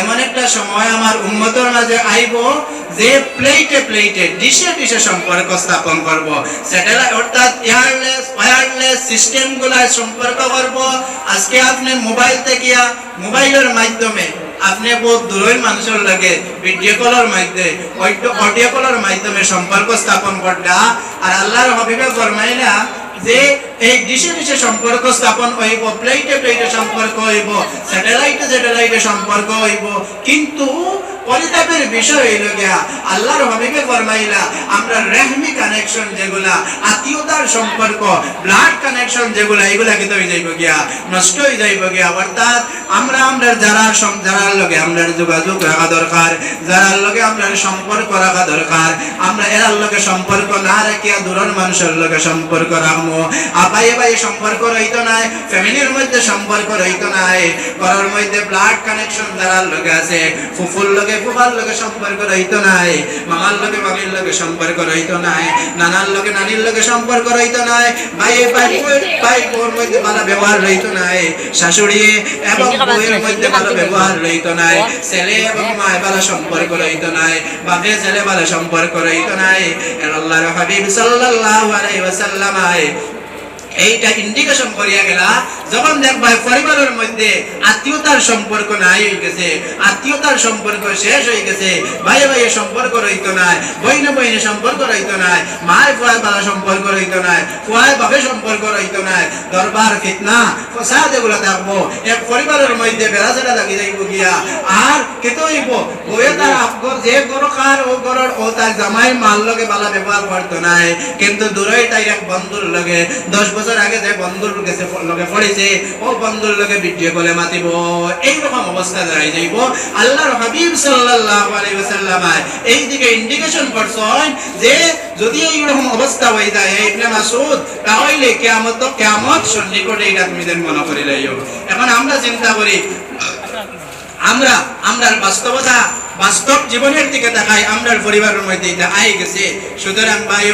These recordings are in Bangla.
এমন একটা সময় আমার উন্মতর মাঝে আইব, যে প্লেটে প্লেটে ডিশে ডিশে সম্পর্ক স্থাপন করব। স্যাটেলাইট অর্থাৎ এয়ারলেস ওয়্যারলেস সিস্টেম সম্পর্ক করব। আজকে আপনি মোবাইল থেকে মোবাইলের মাধ্যমে আপনি বহুত দূরের মানুষের লাগে ভিডিও কলের মাধ্যমে অডিও কলের মাধ্যমে সম্পর্ক স্থাপন করলা। আর আল্লাহর হবিবে ফরমাইলা যে এই ডিশে ডিশে সম্পর্ক স্থাপন হইব প্লেটে প্লেটে সম্পর্ক হইব স্যাটেলাইটে স্যাটেলাইটে সম্পর্ক হইব, কিন্তু পরিতাপের বিষয় হইল গিয়া আল্লাহর ফরমাইলা, আমরা রেহমি কানেকশন যেগুলা, আত্মীয়তার সম্পর্ক ব্লাড কানেকশন যেগুলা এগুলা কিন্তু হয়ে যাইব গিয়া, নষ্ট হয়ে যাইব গিয়া। অর্থাৎ আমরা আমরা যারা লগে যোগাযোগ রাখা দরকার লগে আমরা সম্পর্ক রাখা দরকার, আমরা এরার লগে সম্পর্ক না রাখিয়া দূরের মানুষের লগে সম্পর্ক রাখব। আপাই সম্পর্ক রইতো নাই, ফ্যামিলির মধ্যে সম্পর্ক রইতো নাই, ঘরের মধ্যে ব্লাড কানেকশন যারার লগে আছে, ফুফুর লগে ফুফার লগে সম্পর্ক রইতো নাই মামার লগে মামির লগে সম্পর্ক রইতো নাই নানার লগে নানির লগে সম্পর্ক রইতো নাই ভাই ভাই ভাই বোর মধ্যে ভালো ব্যবহার রইতো নাই শাশুড়ি এবং বউয়ের মধ্যে ভালো ব্যবহার রইতো নাই ছেলে এবং মায়ের ভালো সম্পর্ক রইতো নাই বাপে ছেলে ভালো সম্পর্ক রইতো নাই এর আল্লাহর হাবিব সাল্লাল্লাহু আলাইহি ওয়াসাল্লাম আয় এইটা ইন্ডিকেশন করিয়া গেলা, যখন দেখবা পরিবারের মধ্যে আত্মীয়তার সম্পর্ক নাই হয়ে গেছে, আত্মীয়তার সম্পর্ক শেষ হয়ে গেছে ভাই ভাইয়ের সম্পর্ক রইতো নাই, বইনে বইনে সম্পর্ক রইতো নাই, মায়ের ফুয়ায় বাবা সম্পর্ক রইতো নাই ফুয়ায় বাবে সম্পর্ক রইতো নাই, দরবার, ফিতনা ফসাদ লাগি যাইব গিয়া। আর কেতো হইব বইয়ে তার যে গরো কলে মাতিব। এইরকম অবস্থা দাঁড়াই যাইব। আল্লাহর হাবিব সাল্লাল্লাহু আলাইহি ওয়াসাল্লাম এই দিকে ইন্ডিকেশন করছেন যে যদি এইরকম অবস্থা হয়ে যায়, ইবনে মাসউদ, তাহলে কিয়ামত কিয়ামত সন্নিকটে এটা তুমি মনে করে লইও এখন আমরা চিন্তা করি, আমরা, আমরার বাস্তবতা, বাস্তব জীবনের দিকে তাকাই, আমরার পরিবারের মধ্যে এটা আই গেছে। সুতরাং ভাই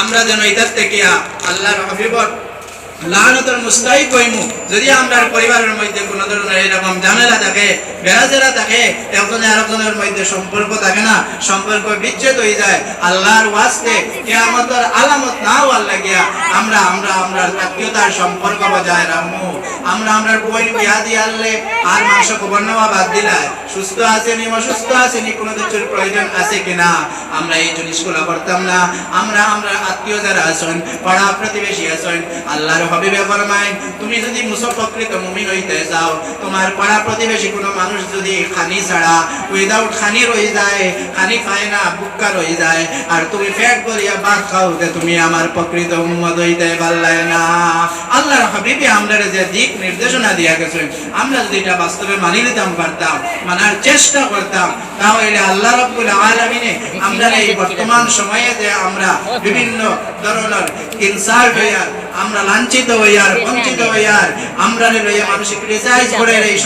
আমরা যেন এটার থেকে আল্লাহর হাবিবর লানতের মুস্তাহিক হইমু যদি আমরা পরিবারের মধ্যে কোন ধরনের এরকম ঝামেলা থাকে বেড়াচেরা থাকে, একজনে আরেকজনের মধ্যে সম্পর্ক থাকে না, সম্পর্ক বিচ্ছেদ হয়ে যায়, আল্লাহর ওয়াস্তে কেয়ামতের আলামত না হওয়ার লাগিয়া আমরা আমরা আমরা আত্মীয়তার সম্পর্ক বজায় রাখব আমরা আমরা বই বিয়া দিয়ে আনলে আর মাংস নেওয়া বাদ দিলাই সুস্থ আছেনি, অসুস্থ আছেনি, কোনো কিছুর প্রয়োজন আছে কিনা? আমরা এই জিনিসগুলো করতাম না। আমরা আমরা আত্মীয় যারা আছেন, পাড়া প্রতিবেশী আছেন, আল্লাহর হবিবে ফরমায় তুমি যদি মুসফকৃত মুমিন হইতে চাও তোমার পাড়া প্রতিবেশী কোনো মানুষ যদি খানি ছাড়া উইদাউট খানি রয়ে যায়, খানি খায় না, বুক্কা রয়ে যায়, আর তুমি ফ্যাট করিয়া ভাত খাও যে তুমি আমার প্রকৃত উম্মত হইতে পারলাই না। আল্লাহর হাবিবে আমরা যে দিক নির্দেশনা দিয়া গেছেন, আমরা যদি এটা বাস্তবে মানি নিতাম, পারতাম, মানার চেষ্টা করতাম, তাহলে আল্লাহ রব্বুল আলামিনে আমরা এই বর্তমান সময়ে যে আমরা বিভিন্ন ধরনের ইনসাল্ট হইয়ার আমরা লাঞ্ছিত হইয়ার বঞ্চিত হইয়ার আমরা লইয়া ক্রিটিসাইজ করে এই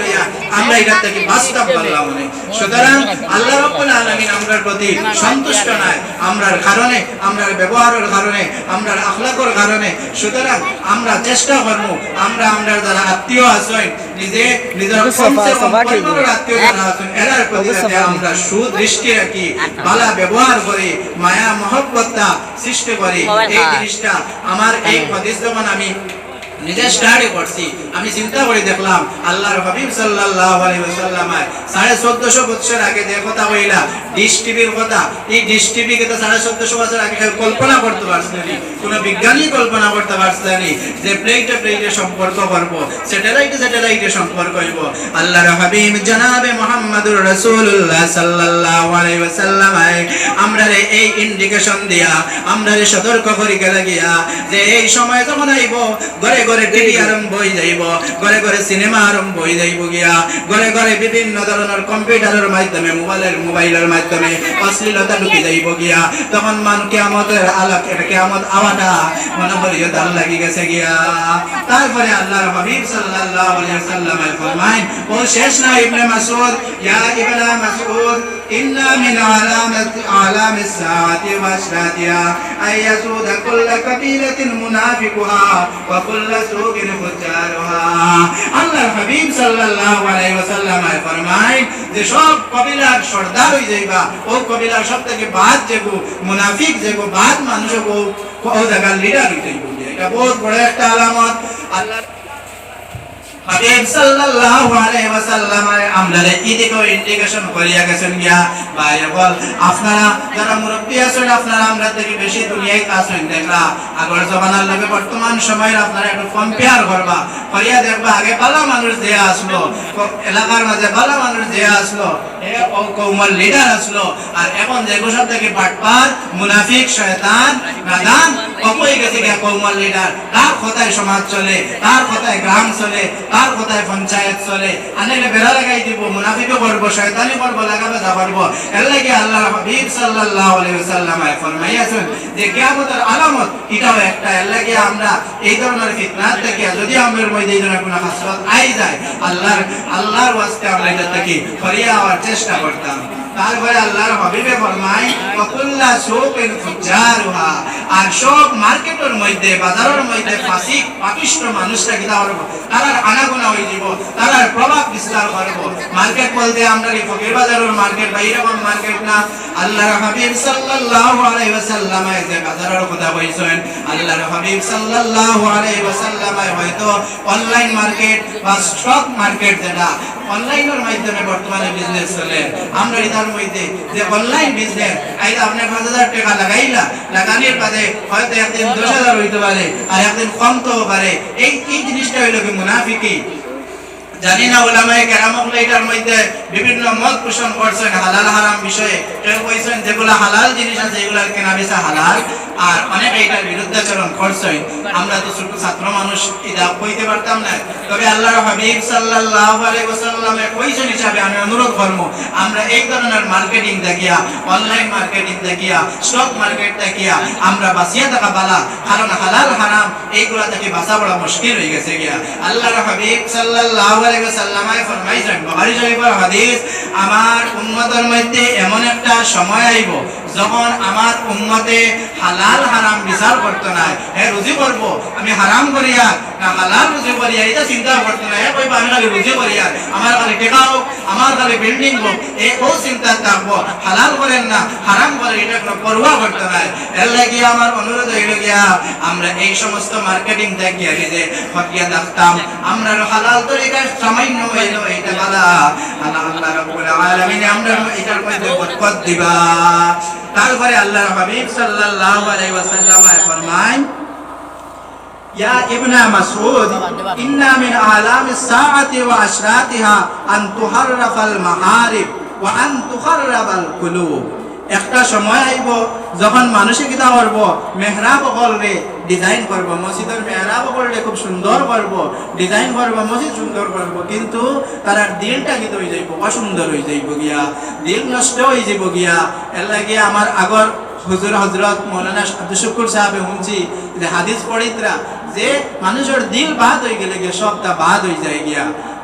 লইয়া আমরা এটা থেকে বাস্তব পারলাম না। সুতরাং আল্লাহ রব্বুল আলামিন আমরার প্রতি সন্তুষ্ট নাই। আমরার কারণে আমরার ব্যবহারের কারণে আমরার আখলাকর কারণে। সুতরাং আমরা চেষ্টা করব আমরা আমরা যারা আত্মীয় আছেন নিজে নিজের এরার প্রতি আমরা সুদৃষ্টি রাখি ভালো ব্যবহার করি মায়া মহব্বতটা সৃষ্টি করি এই জিনিসটা আমার এই হাদিস যখন আমি নিজে স্টাডি করছি। আমি চিন্তা করে দেখলাম, আল্লাহর হাবিব সাল্লাল্লাহু আলাইহি বছর আগে যে কথা কইলা টিভির কথা, এই ডিশ টিভি কে তো বছর আগে কল্পনা করতে কোনো বিজ্ঞানী কল্পনা করতে যে সম্পর্ক করব সম্পর্ক হইব। আল্লাহর হাবিব মুহাম্মদুর রাসূলুল্লাহ সাল্লাল্লাহু আলাইহি ওয়াসাল্লাম আমরা এই ইন্ডিকেশন দিয়া, আমরা সতর্ক করি গেলে গিয়া যে এই সময় যখন আইব, ঘরে ঘরে টিভি আরম্ভ হয়ে যাইব ঘরে ঘরে সিনেমা আরম্ভ হয়ে যাইব গিয়া। ঘরে ঘরে বিভিন্ন ধরনের কম্পিউটারের মাধ্যমে, মোবাইলের মোবাইলের মাধ্যমে অশ্লীলতা ঢুকে যাইব গিয়া। তখন মান কেয়ামতের আলাপ এটা কেয়ামত আওয়াটা মনে করিও তার লাগি গেছে গিয়া। তারপরে আল্লাহর হাবিব সাল্লাল্লাহু আলাইহি ওয়াসাল্লাম ফরমায় ও শেষ না ইবনে মাসউদ, ইয়া ইবনে মাসউদ إن من علامة علام الساعة وأشراطها أن يسود كل قبيلة منافقها وكل سوق فجارها আল্লাহ হাবিব সাল্লাল্লাহু আলাইহি ওয়াসাল্লাম ফরমায় যে সব কবিলার সর্দার হই যাইবা ও কবিলার সব থেকে বাদ যেগো মুনাফিক যেগো বাদ মানুষ গো ও জায়গার লিডার হই যাইব এটা বহুত বড় একটা আলামত আল্লাহ হাবিব সাল্লাল্লাহু আলাইহি ওয়াসাল্লাম আমরা এদিকে ইন্ডিকেশন করিয়া গেছেন গিয়া? ভাই বল, আপনারা যারা মুরব্বী আছেন, আপনারা আমরা থেকে বেশি দুনিয়ায় আছেন দেখলা আগর জমানার লগে বর্তমান সময়ের আপনারা একটু কম্পেয়ার করবা। করিয়া দেখবা, আগে ভালো মানুষ যে আসলো, এলাকার মাঝে ভালো মানুষ যে আসলো কৌমার লিডার আসলো, আর এখন যে গোসব থেকে বাটপার, মুনাফিক, শয়তান, নাদান অপই গেছে গিয়া কৌমার লিডার তার কথায় সমাজ চলে তার কথায় গ্রাম চলে তার কথায় পঞ্চায়েত চলে? আনেলে বেড়া লাগাই দিব, মুনাফিকও করব শয়তানি করব, লাগাবে যা করব এর লাগে আল্লাহ হাবিব সাল্লাল্লাহু আলাইহি ওয়াসাল্লাম ফরমাইয়াছেন যে কিয়ামতের আলামত এটাও একটা। এর লাগে আমরা এই ধরনের ফিতনাত থেকে, যদি আমাদের মধ্যে এই ধরনের কোনো হাসরত আই যায়, আল্লাহর আল্লাহর ওয়াস্তে আমরা এটা থেকে ফরিয়া হওয়ার চেষ্টা করতাম। তারপরে আল্লাহর হাবিবে ফরমায় ওয়াকুল্লা সুকিন ফুজারুহা। আর সব মার্কেটের মধ্যে, বাজারের মধ্যে ফাসিক, পাপিষ্ট মানুষরা কিতা করব তারার আনাগোনা হয়ে যাব, তারার প্রভাব বিস্তার করব। মার্কেট বলতে আমরা কি ফকির বাজারের মার্কেট বা এরকম মার্কেট না? আল্লাহর হাবিব সাল্লাল্লাহু আলাইহি ওয়াসাল্লাম যে বাজারের কথা কইছেন আল্লাহর হাবিব সাল্লাল্লাহু আলাইহি ওয়াসাল্লাম হয়তো অনলাইন মার্কেট বা স্টক মার্কেট যেটা অনলাইনের মাধ্যমে বর্তমানে বিজনেস চলে। আমরা এটার মধ্যে যে অনলাইন বিজনেস আইলা আপনি পাঁচ হাজার টাকা লাগাইলা, লাগানোর বাদে হয়তো একদিন দশ হাজার হইতে পারে, আর একদিন কম তো পারে। এই এই জিনিসটা হইল কি মুনাফিকি? জানি না মধ্যে বিভিন্ন মত পোষণ করছেন হালাল হারাম বিষয়ে। কেউ কইছেন যেগুলা হালাল জিনিস আছে কেনা বেচা হালাল। আর বিরুদ্ধাচরণ করছেন। আমরা তো ছোট ছাত্র মানুষ, এটা কইতে পারতাম না। তবে হাবিব কইছেন হিসাবে আমি অনুরোধ করব, আমরা এই ধরনের মার্কেটিং দেখিয়া, অনলাইন মার্কেটিং দেখিয়া, স্টক মার্কেট দেখিয়া, আমরা বাঁচিয়ে থাকা বালা, কারণ হালাল হারাম, এইগুলা থেকে বাঁচা বড় মুশকিল হয়ে গেছে গিয়া। আল্লাহর হাবিব সাল্লাল্লাহু আলাইহি ওয়াসাল্লামাই ফরমাইছেন। বুখারী শরীফের হাদিস আমার উম্মতের মধ্যে এমন একটা সময় আইব যখন আমার উম্মতে হালাল হারাম বিচার করতে নাই, হে রুজি করব, আমি হারাম করিয়া না হালাল রুজি করিয়া এটা চিন্তা করতে নাই, হে কইবা আমি রুজি করিয়া আমার খালি টেকা হোক আমার খালি বিল্ডিং হোক এই ও চিন্তা থাকব হালাল করেন না, হারাম করে এটা কোনো পরোয়া করতে নাই। এর লাগি আমার অনুরোধ হইল গিয়া, আমরা এই সমস্ত মার্কেটিং দেখিয়া যে হকিয়া দেখতাম, আমরা হালাল তরিকার সামান্য হইল এটা বালা। আল্লাহ আল্লাহ রাব্বুল আলামিন, আমরা এটার মধ্যে বরকত দিবা। তারপরে আল্লাহ হাবিব সাল্লাল্লাহু আলাইহি ওয়াসাল্লাম ফরমায়, ইয়া ইবনা মাসউদ, ইন্না মিন আলামিস সাআতি ওয়া আশরাতিহা আন তুহাররাফাল মাআরিফ ওয়া আন তুখাররাবাল কুলুব। একটা সময় আইব, যখন মানুষে কিতা করব, মেহরাব করবে ডিজাইন করব, মসজিদের মেহরাব করলে খুব সুন্দর করব ডিজাইন করব, মসজিদ সুন্দর করব, কিন্তু তার দিলটা কিন্তু হয়ে যাইব, অসুন্দর হয়ে যাইব গিয়া, দিল নষ্ট হয়ে যাইব গিয়া। এর লাগে আমার আগর হুজুর হজরত মৌলানা আব্দুল শুকুর সাহেবে শুনছি, যে হাদিস পড়িতরা, যে মানুষের দিল বাদ হয়ে গেলে গিয়ে, সবটা বাদ হয়ে যায় গিয়া।